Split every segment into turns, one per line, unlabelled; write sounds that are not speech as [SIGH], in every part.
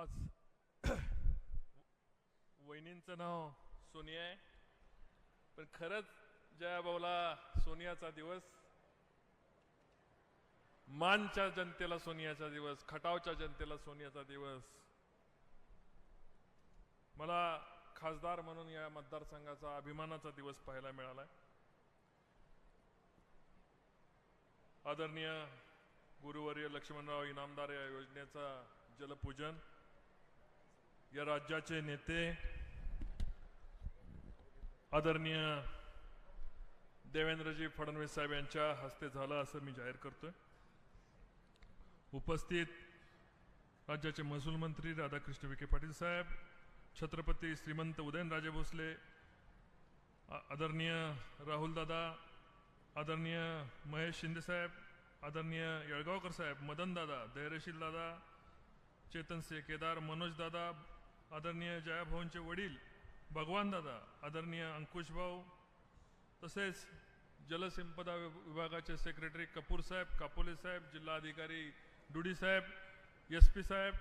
आज [COUGHS] वहिनींचं नाव सोनिया आहे. पण खरंच जयाभाऊला सोनियाचा दिवस मानच्या जनतेला सोनियाचा दिवस खटावच्या जनतेला सोनियाचा दिवस मला खासदार म्हणून या मतदारसंघाचा अभिमानाचा दिवस पाहायला मिळाला आदरणीय गुरुवर्य लक्ष्मणराव इनामदार या योजनेचा जलपूजन या राज्याचे नेते आदरणीय देवेंद्रजी फडणवीस साहेब यांच्या हस्ते झालं असं मी जाहीर करतोय. उपस्थित राज्याचे महसूल मंत्री राधाकृष्ण विखे पाटील साहेब छत्रपती श्रीमंत उदयनराजे भोसले आदरणीय राहुल दादा आदरणीय महेश शिंदे साहेब आदरणीय येळगावकर साहेब मदन दादा धैर्यशील दादा चेतन से केदार मनोज दादा आदरणीय जयाभाऊंचे वडील भगवान दादा आदरणीय अंकुश भाऊ तसेच जलसंपदा विभागाचे सेक्रेटरी कपूर साहेब कापोले साहेब जिल्हा डुडी साहेब एस पी साहेब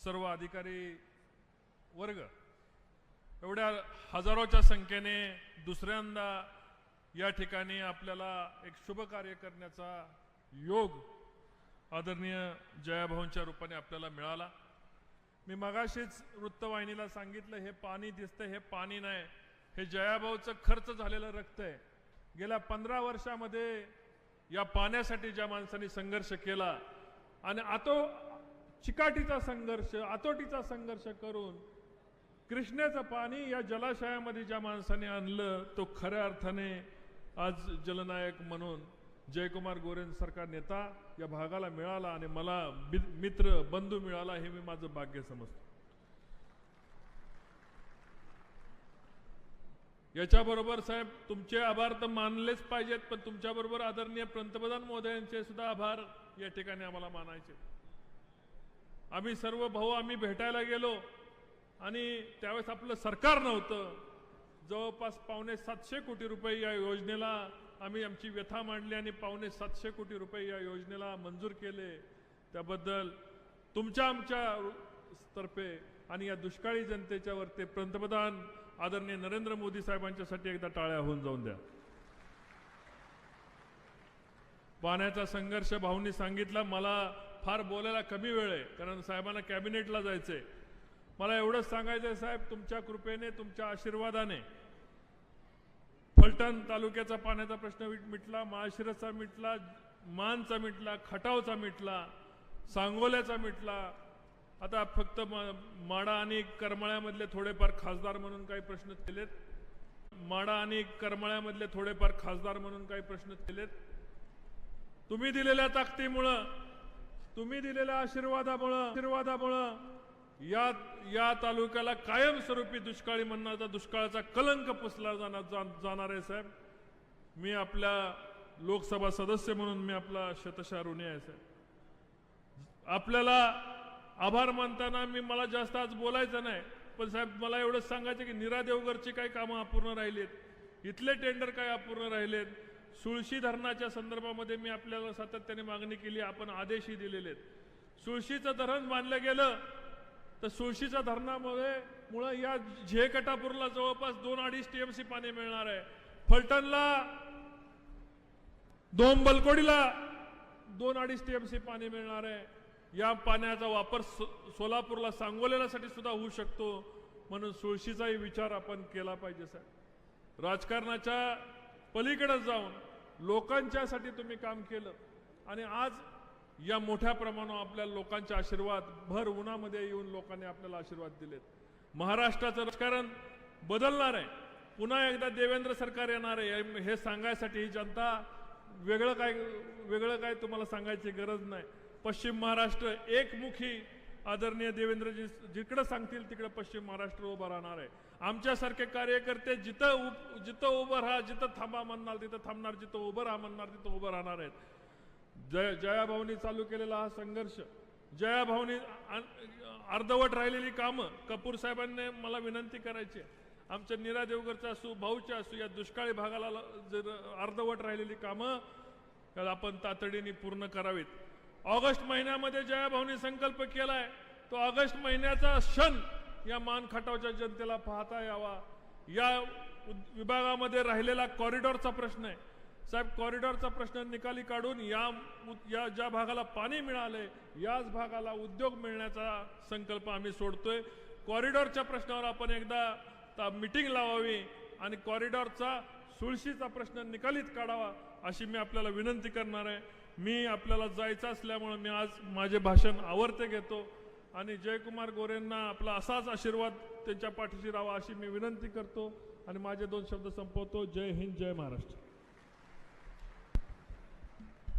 सर्व अधिकारी वर्ग. एवढ्या हजारोच्या संख्येने दुसऱ्यांदा या ठिकाणी आपल्याला एक शुभ कार्य करण्याचा योग आदरणीय जयाभाऊंच्या रूपाने आपल्याला मिळाला. मी मगाशीच वृत्तवाहिनीला सांगितलं हे पाणी दिसतं हे पाणी नाही. हे जयाभाऊचं खर्च झालेलं रक्त आहे. गेल्या पंधरा वर्षामध्ये या पाण्यासाठी ज्या माणसांनी संघर्ष केला आणि आतो चिकाटीचा संघर्ष आतोटीचा संघर्ष करून कृष्णेचं पाणी या जलाशयामध्ये ज्या माणसाने आणलं तो खऱ्या अर्थाने आज जलनायक म्हणून जयकुमार गोरेंसारखा नेता या भागाला मिळाला आणि मला मित्र बंधू मिळाला हे मी माझं भाग्य समजतो. याच्याबरोबर साहेब तुमचे आभार तर मानलेच पाहिजेत पण तुमच्याबरोबर आदरणीय पंतप्रधान मोदयांचे सुद्धा आभार या ठिकाणी आम्हाला मानायचे. आम्ही सर्व भाऊ आम्ही भेटायला गेलो आणि त्यावेळेस आपलं सरकार नव्हतं. जवळपास पावणे सातशे कोटी रुपये या योजनेला आम्ही आमची व्यथा मांडली आणि पावणे सातशे कोटी रुपये या योजनेला मंजूर केले. त्याबद्दल तुमच्या आमच्या तर्फे आणि या दुष्काळी जनतेच्यावर ते पंतप्रधान आदरणीय नरेंद्र मोदी साहेबांच्यासाठी एकदा टाळ्या होऊन जाऊन द्या. पाण्याचा संघर्ष भाऊंनी सांगितला मला फार बोलायला कमी वेळ आहे कारण साहेबांना कॅबिनेटला जायचंय. मला एवढंच सांगायचं आहे साहेब तुमच्या कृपेने तुमच्या आशीर्वादाने फलटण तालुक्याचा पाण्याचा प्रश्न मिटला माळशिरसचा मिटला मानचा मिटला खटावचा मिटला सांगोल्याचा मिटला. आता फक्त म- माडा आणि करमाळ्यामधले थोडेफार खासदार म्हणून काही प्रश्न केलेत. माडा आणि करमाळ्यामधले थोडेफार खासदार म्हणून काही प्रश्न केलेत. तुम्ही दिलेल्या ताकदीमुळं तुम्ही दिलेल्या आशीर्वादामुळं आशीर्वादामुळं या या तालुक्याला कायमस्वरूपी दुष्काळी म्हणण्याचा दुष्काळाचा कलंक पुसला जाणार जा- जाणार आहे साहेब. मी आपल्या लोकसभा सदस्य म्हणून मी आपला शतशः ऋणी आहे साहेब. आपल्याला आभार मानताना मी मला जास्त आज बोलायचं नाही पण साहेब मला एवढंच सांगायचं की निरा देवगरची काही कामं अपूर्ण राहिलीत. इथले टेंडर काय अपूर्ण राहिलेत? सुळशी धरणाच्या संदर्भामध्ये मी आपल्याला सातत्याने मागणी केली आपण आदेशही दिलेले आहेत सुळशीचं धरण बांधलं गेलं तर सुळशीच्या धरणामुळे मुळे या झेकटापूरला जवळपास दोन अडीच टीएमसी पाणी मिळणार आहे. फलटणला दोन बलकोडीला दोन अडीच टीएमसी पाणी मिळणार आहे. या पाण्याचा वापर सो- सोलापूरला सांगोलेलासाठी सुद्धा होऊ शकतो. म्हणून सुळशीचाही विचार आपण केला पाहिजे साहेब. राजकारणाच्या पलीकडे जाऊन लोकांच्यासाठी तुम्ही काम केलं. आणि आज या मोठ्या प्रमाणावर आपल्या लोकांचे आशीर्वाद भर उन्हामध्ये येऊन लोकांनी आपल्याला आशीर्वाद दिलेत. महाराष्ट्राचं राजकारण बदलणार आहे. पुन्हा एकदा देवेंद्र सरकार येणार आहे. हे सांगायसाठी ही जनता वेगळं काय वेगळं काय तुम्हाला सांगायची गरज नाही. पश्चिम महाराष्ट्र एकमुखी आदरणीय देवेंद्रजी जिकडं सांगतील तिकडं पश्चिम महाराष्ट्र उभं राहणार आहे. आमच्यासारखे कार्यकर्ते जिथं उप जिथं उभं राहा जिथं थांबा म्हणणार तिथं थांबणार जिथं उभं राहा म्हणणार तिथं उभं राहणार आहेत. जय जयाभाऊनी चालू केलेला हा संघर्ष. जयाभाऊनी अर्धवट राहिलेली कामं कपूर साहेबांनी मला विनंती करायची आहे. आमच्या नीरा देवगरच्या असू भाऊच्या असू या दुष्काळी भागाला जर अर्धवट राहिलेली कामं त्याला आपण तातडीने पूर्ण करावीत. ऑगस्ट महिन्यामध्ये जयाभाऊनी संकल्प केलाय. तो ऑगस्ट महिन्याचा क्षण या मान खटावच्या जनतेला पाहता यावा. या विभागामध्ये राहिलेला कॉरिडॉरचा प्रश्न आहे. साहेब कॉरिडॉरचा प्रश्न निकाली काढून या उ- या ज्या भागाला पाणी मिळाले याच भागाला उद्योग मिळण्याचा संकल्प आम्ही सोडतोय. कॉरिडॉरच्या प्रश्नावर आपण एकदा मिटिंग लावावी आणि कॉरिडॉरचा सुळशीचा प्रश्न निकालीत काढावा अशी मी आपल्याला विनंती करणार आहे. मी आपल्याला जायचं असल्यामुळे मी आज माझे भाषण आवर्ते घेतो आणि जयकुमार गोरेंना आपला असाच आशीर्वाद त्यांच्या पाठीशी राहावा अशी मी विनंती करतो. आणि माझे दोन शब्द संपवतो. जय हिंद जय महाराष्ट्र.